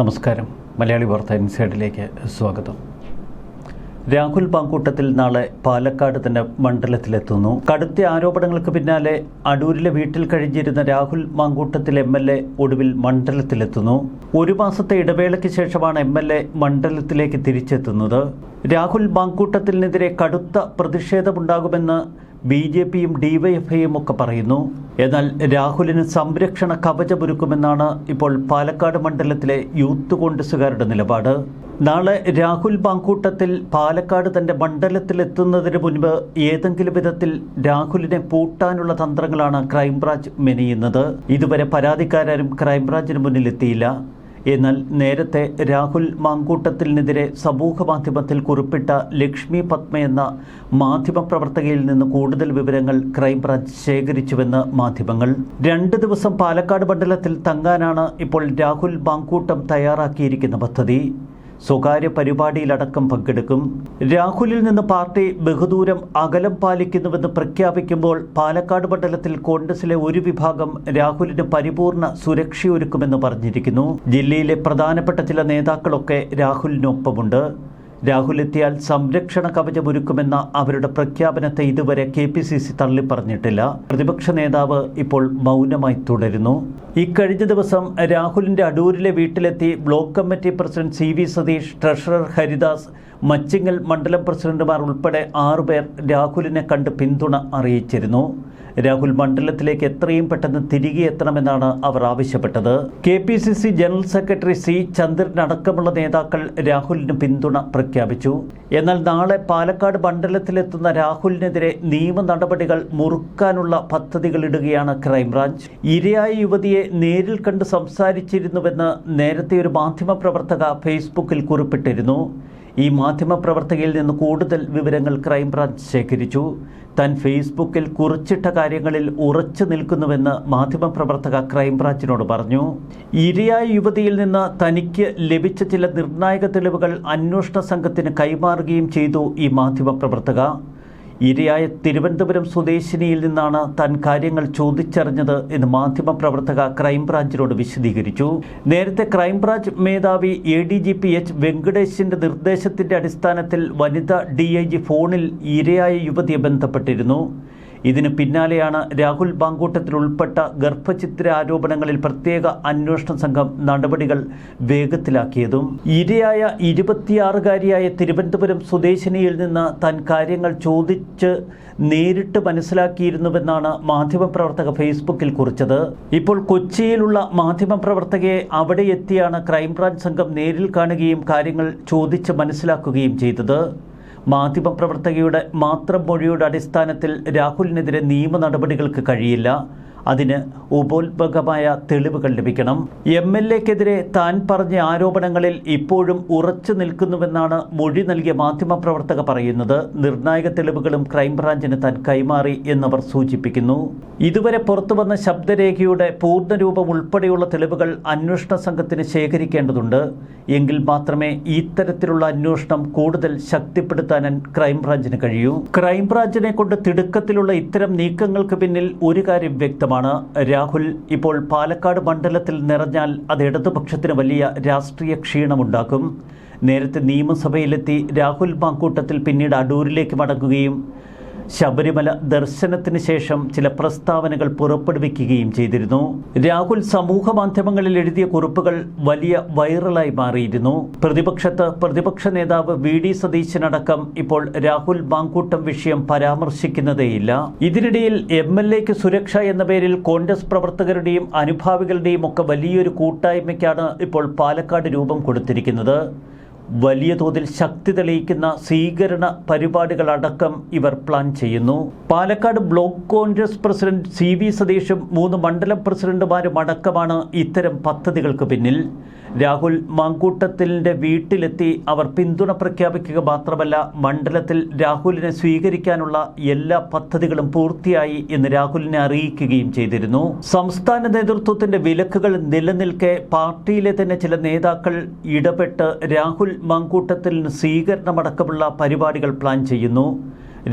നമസ്കാരം. മലയാളി വാർത്ത ഇൻസൈഡിലേക്ക് സ്വാഗതം. രാഹുൽ പാങ്കൂട്ടത്തിൽ നാളെ പാലക്കാട് തന്നെ മണ്ഡലത്തിലെത്തുന്നു. കടുത്ത ആരോപണങ്ങൾക്ക് പിന്നാലെ അടൂരിലെ വീട്ടിൽ കഴിഞ്ഞിരുന്ന Rahul Mamkootathil M L A ഒടുവിൽ മണ്ഡലത്തിലെത്തുന്നു. ഒരു മാസത്തെ ഇടവേളയ്ക്ക് ശേഷമാണ് എം എൽ എ മണ്ഡലത്തിലേക്ക് തിരിച്ചെത്തുന്നത്. രാഹുൽ മാങ്കൂട്ടത്തിനെതിരെ കടുത്ത പ്രതിഷേധമുണ്ടാകുമെന്ന് ബി ജെ പിയും ഡിവൈഎഫ്ഐയും ഒക്കെ പറയുന്നു. എന്നാൽ രാഹുലിന് സംരക്ഷണ കവചമൊരുക്കുമെന്നാണ് ഇപ്പോൾ പാലക്കാട് മണ്ഡലത്തിലെ യൂത്ത് കോൺഗ്രസുകാരുടെ നിലപാട്. നാളെ രാഹുൽ പാങ്കൂട്ടത്തിൽ പാലക്കാട് തന്റെ മണ്ഡലത്തിലെത്തുന്നതിന് മുൻപ് ഏതെങ്കിലും വിധത്തിൽ രാഹുലിനെ പൂട്ടാനുള്ള തന്ത്രങ്ങളാണ് ക്രൈംബ്രാഞ്ച് മെനയുന്നത്. ഇതുവരെ പരാതിക്കാരും ക്രൈംബ്രാഞ്ചിന് മുന്നിലെത്തിയില്ല. എന്നാൽ നേരത്തെ രാഹുൽ മാങ്കൂട്ടത്തിനെതിരെ സമൂഹ മാധ്യമത്തിൽ കുറിപ്പിട്ട ലക്ഷ്മി പത്മ എന്ന മാധ്യമപ്രവർത്തകയിൽ നിന്ന് കൂടുതൽ വിവരങ്ങൾ ക്രൈംബ്രാഞ്ച് ശേഖരിച്ചുവെന്ന് മാധ്യമങ്ങൾ. രണ്ട് ദിവസം പാലക്കാട് മണ്ഡലത്തിൽ തങ്ങാനാണ് ഇപ്പോൾ രാഹുൽ മാങ്കൂട്ടം തയ്യാറാക്കിയിരിക്കുന്ന പദ്ധതി. സ്വകാര്യ പരിപാടിയിലടക്കം പങ്കെടുക്കും. രാഹുലിൽ നിന്ന് പാർട്ടി ബഹുദൂരം അകലം പാലിക്കുന്നുവെന്ന് പ്രഖ്യാപിക്കുമ്പോൾ പാലക്കാട് മണ്ഡലത്തിൽ കോൺഗ്രസിലെ ഒരു വിഭാഗം രാഹുലിന് പരിപൂർണ സുരക്ഷയൊരുക്കുമെന്ന് പറഞ്ഞിരിക്കുന്നു. ജില്ലയിലെ പ്രധാനപ്പെട്ട ചില നേതാക്കളൊക്കെ രാഹുലിനൊപ്പമുണ്ട്. രാഹുൽ എത്തിയാൽ സംരക്ഷണ കവചമൊരുക്കുമെന്ന അവരുടെ പ്രഖ്യാപനത്തെ ഇതുവരെ കെ പി സി സി തള്ളിപ്പറഞ്ഞിട്ടില്ല. പ്രതിപക്ഷ നേതാവ് ഇപ്പോൾ മൗനമായി തുടരുന്നു. ഇക്കഴിഞ്ഞ ദിവസം രാഹുലിന്റെ അടൂരിലെ വീട്ടിലെത്തി block committee president C V Satheesh treasurer Haridas Machingal മണ്ഡലം പ്രസിഡന്റുമാർ ഉൾപ്പെടെ ആറുപേർ രാഹുലിനെ കണ്ട് പിന്തുണ അറിയിച്ചിരുന്നു. രാഹുൽ മണ്ഡലത്തിലേക്ക് എത്രയും പെട്ടെന്ന് തിരികെ എത്തണമെന്നാണ് അവർ ആവശ്യപ്പെട്ടത്. K P C C general secretary C Chandran അടക്കമുള്ള നേതാക്കൾ രാഹുലിന് പിന്തുണ പ്രഖ്യാപിച്ചു. എന്നാൽ നാളെ പാലക്കാട് മണ്ഡലത്തിലെത്തുന്ന രാഹുലിനെതിരെ നിയമ നടപടികൾ മുറുക്കാനുള്ള പദ്ധതികൾ ഇടുകയാണ് ക്രൈംബ്രാഞ്ച്. ഇരയായ യുവതിയെ നേരിൽ കണ്ട് സംസാരിച്ചിരുന്നുവെന്ന് നേരത്തെ ഒരു മാധ്യമപ്രവർത്തക ഫേസ്ബുക്കിൽ കുറിപ്പിട്ടിരുന്നു. ഈ മാധ്യമപ്രവർത്തകയിൽ നിന്ന് കൂടുതൽ വിവരങ്ങൾ ക്രൈംബ്രാഞ്ച് ശേഖരിച്ചു. താൻ ഫേസ്ബുക്കിൽ കുറിച്ചിട്ട കാര്യങ്ങളിൽ ഉറച്ചു നിൽക്കുന്നുവെന്ന് മാധ്യമപ്രവർത്തക ക്രൈംബ്രാഞ്ചിനോട് പറഞ്ഞു. ഇരയായ യുവതിയിൽ നിന്ന് തനിക്ക് ലഭിച്ച ചില നിർണായക തെളിവുകൾ അന്വേഷണ സംഘത്തിന് കൈമാറുകയും ചെയ്തു ഈ മാധ്യമപ്രവർത്തക. ഇരയായ തിരുവനന്തപുരം സ്വദേശിനിയിൽ നിന്നാണ് താൻ കാര്യങ്ങൾ ചോദിച്ചറിഞ്ഞത് എന്ന് മാധ്യമപ്രവർത്തക ക്രൈംബ്രാഞ്ചിനോട് വിശദീകരിച്ചു. നേരത്തെ ക്രൈംബ്രാഞ്ച് മേധാവി A D G P H വെങ്കടേഷിന്റെ നിർദ്ദേശത്തിന്റെ അടിസ്ഥാനത്തിൽ വനിത ഡി ഐ ജി ഫോണിൽ ഇരയായ യുവതിയെ ബന്ധപ്പെട്ടിരുന്നു. ഇതിന് പിന്നാലെയാണ് രാഹുൽ ബാങ്കൂട്ടത്തിൽ ഉൾപ്പെട്ട ഗർഭചിത്ര ആരോപണങ്ങളിൽ പ്രത്യേക അന്വേഷണ സംഘം നടപടികൾ വേഗത്തിലാക്കിയതും ഇരയായ ഇരുപത്തിയാറുകാരിയായ തിരുവനന്തപുരം സ്വദേശിനിയിൽ നിന്ന് താൻ കാര്യങ്ങൾ ചോദിച്ച് നേരിട്ട് മനസ്സിലാക്കിയിരുന്നുവെന്നാണ് മാധ്യമപ്രവർത്തക ഫേസ്ബുക്കിൽ കുറിച്ചത്. ഇപ്പോൾ കൊച്ചിയിലുള്ള മാധ്യമപ്രവർത്തകയെ അവിടെ എത്തിയാണ് ക്രൈംബ്രാഞ്ച് സംഘം നേരിൽ കാണുകയും കാര്യങ്ങൾ ചോദിച്ച് മനസ്സിലാക്കുകയും ചെയ്തത്. മാധ്യമപ്രവർത്തകയുടെ മാത്രം മൊഴിയുടെ അടിസ്ഥാനത്തിൽ രാഹുലിനെതിരെ നിയമ നടപടികൾക്ക് കഴിയില്ല. അതിന് ഉപോത്ഭകമായ തെളിവുകൾ ലഭിക്കണം. എം എൽ എക്കെതിരെ താൻ പറഞ്ഞ ആരോപണങ്ങളിൽ ഇപ്പോഴും ഉറച്ചു നിൽക്കുന്നുവെന്നാണ് മൊഴി നൽകിയ മാധ്യമപ്രവർത്തക പറയുന്നത്. നിർണായക തെളിവുകളും ക്രൈംബ്രാഞ്ചിന് താൻ കൈമാറി എന്നവർ സൂചിപ്പിക്കുന്നു. ഇതുവരെ പുറത്തുവന്ന ശബ്ദരേഖയുടെ പൂർണരൂപം ഉൾപ്പെടെയുള്ള തെളിവുകൾ അന്വേഷണ സംഘത്തിന് ശേഖരിക്കേണ്ടതുണ്ട്. എങ്കിൽ മാത്രമേ ഇത്തരത്തിലുള്ള അന്വേഷണം കൂടുതൽ ശക്തിപ്പെടുത്താൻ ക്രൈംബ്രാഞ്ചിന് കഴിയൂ. ക്രൈംബ്രാഞ്ചിനെ കൊണ്ട് തിടുക്കത്തിലുള്ള ഇത്തരം നീക്കങ്ങൾക്ക് പിന്നിൽ ഒരു കാര്യം വ്യക്തമാണ് രാഹുൽ ഇപ്പോൾ പാലക്കാട് മണ്ഡലത്തിൽ നിറഞ്ഞാൽ അത് ഇടതുപക്ഷത്തിന് വലിയ രാഷ്ട്രീയ ക്ഷീണമുണ്ടാക്കും. നേരത്തെ നിയമസഭയിലെത്തി രാഹുൽ മാങ്കൂട്ടത്തിൽ പിന്നീട് അടൂരിലേക്ക് മടങ്ങുകയും ശബരിമല ദർശനത്തിന് ശേഷം ചില പ്രസ്താവനകൾ പുറപ്പെടുവിക്കുകയും ചെയ്തിരുന്നു. രാഹുൽ സമൂഹ മാധ്യമങ്ങളിൽ എഴുതിയ കുറിപ്പുകൾ വലിയ വൈറലായി മാറിയിരുന്നു. പ്രതിപക്ഷത്ത് പ്രതിപക്ഷ നേതാവ് വി ഡി സതീശനടക്കം ഇപ്പോൾ രാഹുൽ മാങ്കൂട്ടം വിഷയം പരാമർശിക്കുന്നതേയില്ല. ഇതിനിടയിൽ എം എൽ എക്ക് സുരക്ഷ എന്ന പേരിൽ കോൺഗ്രസ് പ്രവർത്തകരുടെയും അനുഭാവികളുടെയും ഒക്കെ വലിയൊരു കൂട്ടായ്മയ്ക്കാണ് ഇപ്പോൾ പാലക്കാട് രൂപം കൊടുത്തിരിക്കുന്നത്. വലിയ തോതിൽ ശക്തി തെളിയിക്കുന്ന സ്വീകരണ പരിപാടികളടക്കം ഇവർ പ്ലാൻ ചെയ്യുന്നു. Palakkad block Congress president C V സതീഷും മൂന്ന് മണ്ഡലം പ്രസിഡന്റുമാരും അടക്കമാണ് ഇത്തരം പദ്ധതികൾക്ക് പിന്നിൽ. രാഹുൽ മാങ്കൂട്ടത്തിന്റെ വീട്ടിലെത്തി അവർ പിന്തുണ പ്രഖ്യാപിക്കുക മാത്രമല്ല മണ്ഡലത്തിൽ രാഹുലിനെ സ്വീകരിക്കാനുള്ള എല്ലാ പദ്ധതികളും പൂർത്തിയായി എന്ന് രാഹുലിനെ അറിയിക്കുകയും ചെയ്തിരുന്നു. സംസ്ഥാന നേതൃത്വത്തിന്റെ വിലക്കുകൾ നിലനിൽക്കെ പാർട്ടിയിലെ തന്നെ ചില നേതാക്കൾ ഇടപെട്ട് രാഹുൽ മാങ്കൂട്ടത്തിന് സ്വീകരണമടക്കമുള്ള പരിപാടികൾ പ്ലാൻ ചെയ്യുന്നു.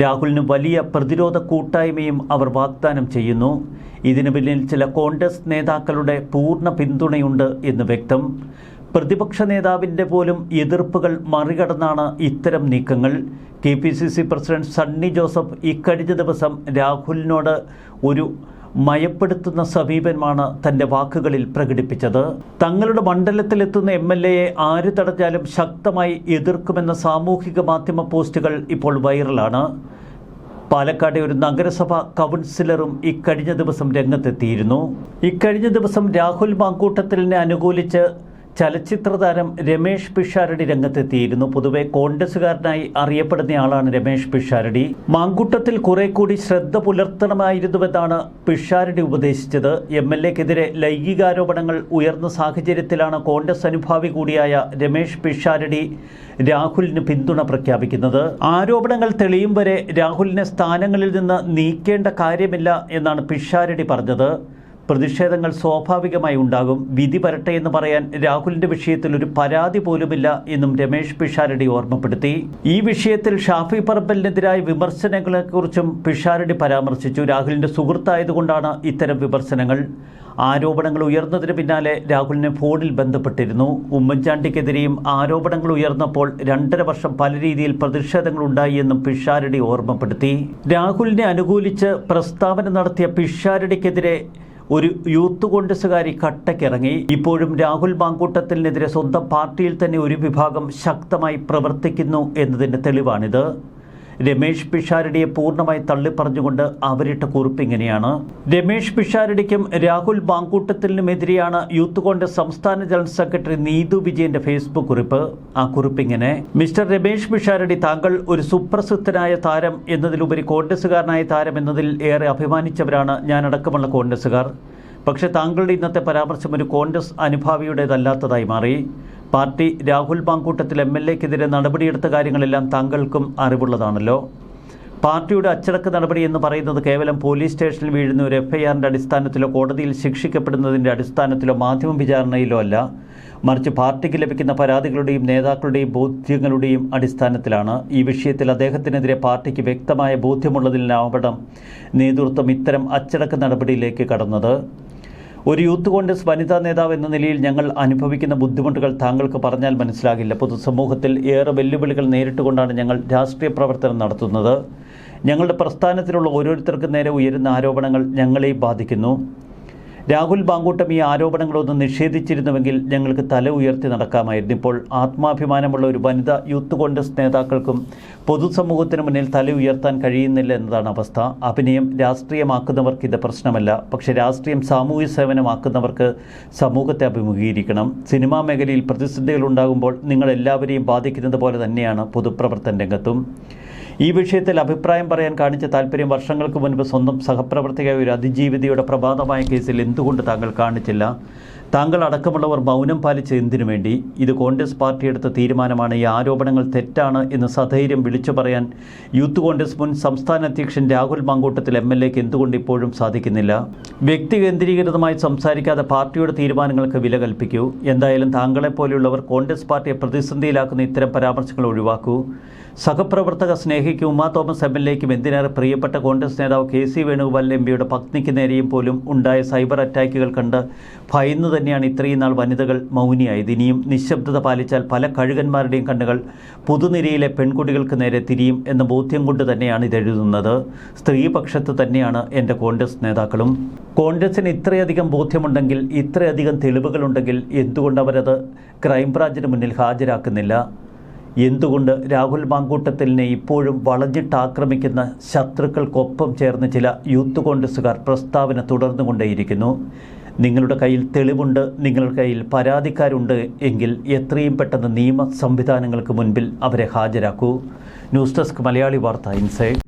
രാഹുലിന് വലിയ പ്രതിരോധ കൂട്ടായ്മയും അവർ വാഗ്ദാനം ചെയ്യുന്നു. ഇതിനു പിന്നിൽ ചില കോൺഗ്രസ് നേതാക്കളുടെ പൂർണ പിന്തുണയുണ്ട് എന്ന് വ്യക്തം. പ്രതിപക്ഷ നേതാവിന്റെ പോലും എതിർപ്പുകൾ മറികടന്നാണ് ഇത്തരം നീക്കങ്ങൾ. K P C C president Sunny Joseph ഇക്കഴിഞ്ഞ ദിവസം രാഹുലിനോട് ഒരു മയപ്പെടുത്തുന്ന സമീപനമാണ് തന്റെ വാക്കുകളിൽ പ്രകടിപ്പിച്ചത്. തങ്ങളുടെ മണ്ഡലത്തിലെത്തുന്ന എം എൽ എയെ ആര് തടഞ്ഞാലും ശക്തമായി എതിർക്കുമെന്ന സാമൂഹിക മാധ്യമ പോസ്റ്റുകൾ ഇപ്പോൾ വൈറലാണ്. പാലക്കാട്ടെ ഒരു നഗരസഭ കൗൺസിലറും ഇക്കഴിഞ്ഞ ദിവസം രംഗത്തെത്തിയിരുന്നു. ഇക്കഴിഞ്ഞ ദിവസം രാഹുൽ മാങ്കൂട്ടത്തിലിനെ അനുകൂലിച്ച് ചലച്ചിത്ര താരം രമേഷ് പിഷാരടി രംഗത്തെത്തിയിരുന്നു. പൊതുവെ കോൺഗ്രസുകാരനായി അറിയപ്പെടുന്നയാളാണ് രമേഷ് പിഷാരടി. മാങ്കൂട്ടത്തിൽ കുറെ കൂടി ശ്രദ്ധ പുലർത്തണമായിരുന്നുവെന്നാണ് പിഷാരടി ഉപദേശിച്ചത്. എം എൽ എക്കെതിരെ ലൈംഗികാരോപണങ്ങൾ ഉയർന്ന സാഹചര്യത്തിലാണ് കോൺഗ്രസ് അനുഭാവി കൂടിയായ രമേഷ് പിഷാരടി രാഹുലിന് പിന്തുണ പ്രഖ്യാപിക്കുന്നത്. ആരോപണങ്ങൾ തെളിയും വരെ രാഹുലിനെ സ്ഥാനങ്ങളിൽ നിന്ന് നീക്കേണ്ട കാര്യമില്ല എന്നാണ് പിഷാരടി പറഞ്ഞത്. പ്രതിഷേധങ്ങൾ സ്വാഭാവികമായി ഉണ്ടാകും. വിധി വരട്ടെ എന്ന് പറയാൻ രാഹുലിന്റെ വിഷയത്തിൽ ഒരു പരാതി പോലുമില്ല എന്നും രമേശ് പിഷാരടി ഓർമ്മപ്പെടുത്തി. ഈ വിഷയത്തിൽ ഷാഫി പറമ്പലിനെതിരായ വിമർശനങ്ങളെക്കുറിച്ചും പിഷാരടി പരാമർശിച്ചു. രാഹുലിന്റെ സുഹൃത്തായതുകൊണ്ടാണ് ഇത്തരം വിമർശനങ്ങൾ. ആരോപണങ്ങൾ ഉയർന്നതിന് പിന്നാലെ രാഹുലിനെ ഫോണിൽ ബന്ധപ്പെട്ടിരുന്നു. ഉമ്മൻചാണ്ടിക്കെതിരെയും ആരോപണങ്ങൾ ഉയർന്നപ്പോൾ രണ്ടര വർഷം പല രീതിയിൽ പ്രതിഷേധങ്ങൾ ഉണ്ടായി എന്നും പിഷാരടി ഓർമ്മപ്പെടുത്തി. രാഹുലിനെ അനുകൂലിച്ച് പ്രസ്താവന നടത്തിയ പിഷാരടിക്കെതിരെ ഒരു യൂത്ത് കോൺഗ്രസുകാരി കട്ടക്കിറങ്ങി. ഇപ്പോഴും രാഹുൽ മാങ്കൂട്ടത്തിനെതിരെ സ്വന്തം പാർട്ടിയിൽ തന്നെ ഒരു വിഭാഗം ശക്തമായി പ്രവർത്തിക്കുന്നു എന്നതിന്റെ തെളിവാണിത്. രമേഷ് പിഷാരടിയെ പൂർണമായി തള്ളിപ്പറഞ്ഞുകൊണ്ട് അവരിട്ട കുറിപ്പ് ഇങ്ങനെയാണ്. രമേഷ് പിഷാരടിക്കും രാഹുൽ ബാങ്കൂട്ടത്തിനുമെതിരെയാണ് യൂത്ത് കോൺഗ്രസ് സംസ്ഥാന ജനറൽ സെക്രട്ടറി നീതു വിജയന്റെ ഫേസ്ബുക്ക് കുറിപ്പ്. ആ കുറിപ്പ് ഇങ്ങനെ മിസ്റ്റർ രമേഷ് പിഷാരടി താങ്കൾ ഒരു സുപ്രസിദ്ധനായ താരം എന്നതിലുപരി കോൺഗ്രസുകാരനായ താരം എന്നതിൽ ഏറെ അഭിമാനിച്ചവരാണ് ഞാനടക്കമുള്ള കോൺഗ്രസുകാർ പക്ഷേ താങ്കളുടെ ഇന്നത്തെ പരാമർശം ഒരു കോൺഗ്രസ് അനുഭാവിയുടേതല്ലാത്തതായി മാറി. Party Rahul Mamkootathil M L എക്കെതിരെ നടപടിയെടുത്ത കാര്യങ്ങളെല്ലാം താങ്കൾക്കും അറിവുള്ളതാണല്ലോ. പാർട്ടിയുടെ അച്ചടക്ക നടപടി എന്ന് പറയുന്നത് കേവലം പോലീസ് സ്റ്റേഷനിൽ വീഴുന്ന ഒരു എഫ്ഐആറിന്റെ അടിസ്ഥാനത്തിലോ കോടതിയിൽ ശിക്ഷിക്കപ്പെടുന്നതിന്റെ അടിസ്ഥാനത്തിലോ മാധ്യമ വിചാരണയിലോ അല്ല. മറിച്ച് പാർട്ടിക്ക് ലഭിക്കുന്ന പരാതികളുടെയും നേതാക്കളുടെയും ബോധ്യങ്ങളുടെയും അടിസ്ഥാനത്തിലാണ് ഈ വിഷയത്തിൽ അദ്ദേഹത്തിനെതിരെ പാർട്ടിക്ക് വ്യക്തമായ ബോധ്യമുള്ളതിനാവണം നേതൃത്വം ഇത്തരം അച്ചടക്ക നടപടിയിലേക്ക് കടന്നത്. ഒരു യൂത്ത് കോൺഗ്രസ് വനിതാ നേതാവ് എന്ന നിലയിൽ ഞങ്ങൾ അനുഭവിക്കുന്ന ബുദ്ധിമുട്ടുകൾ താങ്കൾക്ക് പറഞ്ഞാൽ മനസ്സിലാകില്ല. പൊതുസമൂഹത്തിൽ ഏറെ വെല്ലുവിളികൾ നേരിട്ടുകൊണ്ടാണ് ഞങ്ങൾ രാഷ്ട്രീയ പ്രവർത്തനം നടത്തുന്നത്. ഞങ്ങളുടെ പ്രസ്ഥാനത്തിലുള്ള ഓരോരുത്തർക്കും നേരെ ഉയരുന്ന ആരോപണങ്ങൾ ഞങ്ങളെയും ബാധിക്കുന്നു. രാഹുൽ ബാങ്കൂട്ടം ഈ ആരോപണങ്ങളൊന്നും നിഷേധിച്ചിരുന്നുവെങ്കിൽ ഞങ്ങൾക്ക് തല ഉയർത്തി നടക്കാമായിരുന്നു. ഇപ്പോൾ ആത്മാഭിമാനമുള്ള ഒരു വനിത യൂത്ത് കോൺഗ്രസ് നേതാക്കൾക്കും പൊതുസമൂഹത്തിന് മുന്നിൽ തല ഉയർത്താൻ കഴിയുന്നില്ല എന്നതാണ് അവസ്ഥ. അഭിനയം രാഷ്ട്രീയമാക്കുന്നവർക്ക് ഇത് പ്രശ്നമല്ല. പക്ഷേ രാഷ്ട്രീയം സാമൂഹ്യ സേവനമാക്കുന്നവർക്ക് സമൂഹത്തെ അഭിമുഖീകരിക്കണം. സിനിമാ മേഖലയിൽ പ്രതിസന്ധികൾ ഉണ്ടാകുമ്പോൾ നിങ്ങൾ എല്ലാവരെയും ബാധിക്കുന്നത് പോലെ തന്നെയാണ് പൊതുപ്രവർത്തന രംഗത്തും. ഈ വിഷയത്തിൽ അഭിപ്രായം പറയാൻ കാണിച്ച താല്പര്യം വർഷങ്ങൾക്ക് മുൻപ് സ്വന്തം സഹപ്രവർത്തകയായ ഒരു അതിജീവിതയുടെ പ്രഭാതമായ കേസിൽ എന്തുകൊണ്ട് താങ്കൾ കാണിച്ചില്ല. താങ്കൾ അടക്കമുള്ളവർ മൗനം പാലിച്ച എന്തിനു വേണ്ടി? ഇത് കോൺഗ്രസ് പാർട്ടി എടുത്ത തീരുമാനമാണ്. ഈ ആരോപണങ്ങൾ തെറ്റാണ് എന്ന് സധൈര്യം വിളിച്ചു പറയാൻ യൂത്ത് കോൺഗ്രസ് മുൻ സംസ്ഥാന അധ്യക്ഷൻ രാഹുൽ മാങ്കൂട്ടത്തിൽ എം എൽ എക്ക് എന്തുകൊണ്ട് ഇപ്പോഴും സാധിക്കുന്നില്ല? വ്യക്തി കേന്ദ്രീകൃതമായി സംസാരിക്കാതെ പാർട്ടിയുടെ തീരുമാനങ്ങൾക്ക് വില കൽപ്പിക്കൂ. എന്തായാലും താങ്കളെപ്പോലെയുള്ളവർ കോൺഗ്രസ് പാർട്ടിയെ പ്രതിസന്ധിയിലാക്കുന്ന ഇത്തരം പരാമർശങ്ങൾ ഒഴിവാക്കൂ. സഹപ്രവർത്തക സ്നേഹിക്ക് ഉമാ തോമസ് എം എൽ എക്കും എന്തിനേറെ പ്രിയപ്പെട്ട കോൺഗ്രസ് നേതാവ് കെ സി വേണുഗോപാൽ എം പിയുടെ പത്നിക്ക് നേരെയും പോലും ഉണ്ടായ സൈബർ അറ്റാക്കുകൾ കണ്ട് ഭയന്നു തന്നെയാണ് ഇത്രയും നാൾ വനിതകൾ മൗനിയായത്. ഇനിയും നിശബ്ദത പാലിച്ചാൽ പല കഴുകന്മാരുടെയും കണ്ണുകൾ പുതുനിരയിലെ പെൺകുട്ടികൾക്ക് നേരെ തിരിയും എന്ന ബോധ്യം കൊണ്ട് തന്നെയാണ് ഇതെഴുതുന്നത് സ്ത്രീപക്ഷത്ത് തന്നെയാണ് എന്റെ കോൺഗ്രസ് നേതാക്കളും. കോൺഗ്രസിന് ഇത്രയധികം ബോധ്യമുണ്ടെങ്കിൽ ഇത്രയധികം തെളിവുകളുണ്ടെങ്കിൽ എന്തുകൊണ്ട് അവരത് ക്രൈംബ്രാഞ്ചിന് മുന്നിൽ ഹാജരാക്കുന്നില്ല? എന്തുകൊണ്ട് രാഹുൽ മാങ്കൂട്ടത്തിലിനെ ഇപ്പോഴും വളഞ്ഞിട്ട് ആക്രമിക്കുന്ന ശത്രുക്കൾക്കൊപ്പം ചേർന്ന് ചില യൂത്ത് കോൺഗ്രസ്സുകാർ പ്രസ്താവന തുടർന്നുകൊണ്ടേയിരിക്കുന്നു? നിങ്ങളുടെ കയ്യിൽ തെളിവുണ്ട് നിങ്ങളുടെ കയ്യിൽ പരാതിക്കാരുണ്ട് എങ്കിൽ എത്രയും പെട്ടെന്ന് നിയമ സംവിധാനങ്ങൾക്ക് മുൻപിൽ അവരെ ഹാജരാക്കൂ. ന്യൂസ് ഡെസ്ക് മലയാളി വാർത്ത ഇൻസൈഡ്.